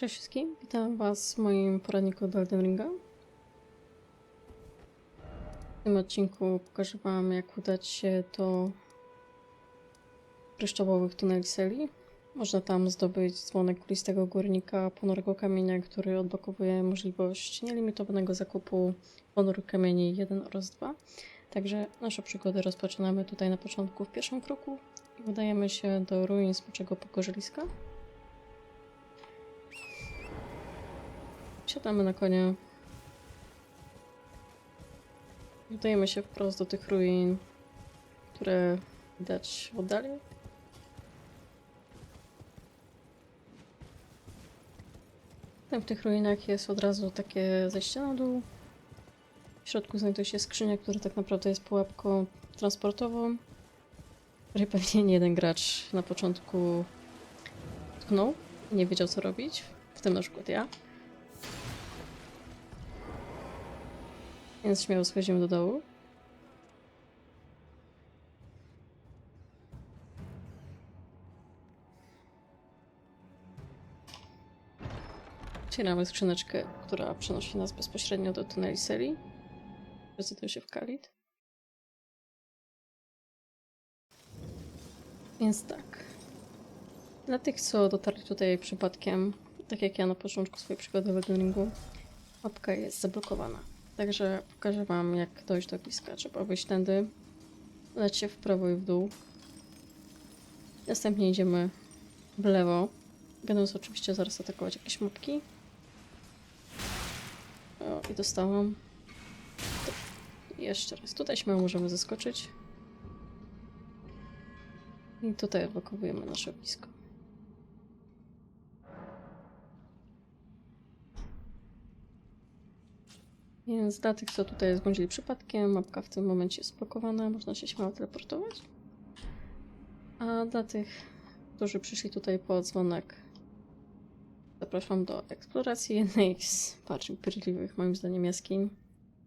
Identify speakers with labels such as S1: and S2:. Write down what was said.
S1: Cześć wszystkim, witam Was w moim poradniku do Elden Ringa. W tym odcinku pokażę Wam, jak udać się do kryształowych tuneli Seli. Można tam zdobyć dzwonek kulistego górnika ponurego kamienia, który odblokowuje możliwość nielimitowanego zakupu ponurych kamieni 1 oraz 2. Także naszą przygodę rozpoczynamy tutaj na początku w pierwszym kroku i udajemy się do ruin Smoczego Pokorzeliska. Siadamy na konia. Udajemy się wprost do tych ruin, które widać w oddali. Tam w tych ruinach jest od razu takie zejście na dół. W środku znajduje się skrzynia, która tak naprawdę jest pułapką transportową, której pewnie nie jeden gracz na początku tknął i nie wiedział co robić, w tym na przykład ja. Więc śmiało schodzimy do dołu. Otwieramy skrzyneczkę, która przenosi nas bezpośrednio do tuneli Seli. Prezentuję się w Kalit. Więc tak. Dla tych, co dotarli tutaj przypadkiem, tak jak ja na początku swojej przygody w Elden Ringu, mapka jest zablokowana. Także pokażę wam, jak dojść do bliska. Trzeba wyjść tędy, udać się w prawo i w dół. Następnie idziemy w lewo, będąc oczywiście zaraz atakować jakieś mapki. O, i dostałam. Jeszcze raz. Tutaj śmiało możemy zaskoczyć. I tutaj odblokowujemy nasze blisko. Więc dla tych, co tutaj zbłądzili przypadkiem, mapka w tym momencie jest blokowana, można się śmiało teleportować. A dla tych, którzy przyszli tutaj po dzwonek, zapraszam do eksploracji jednej z bardziej pierdliwych, moim zdaniem, jaskiń.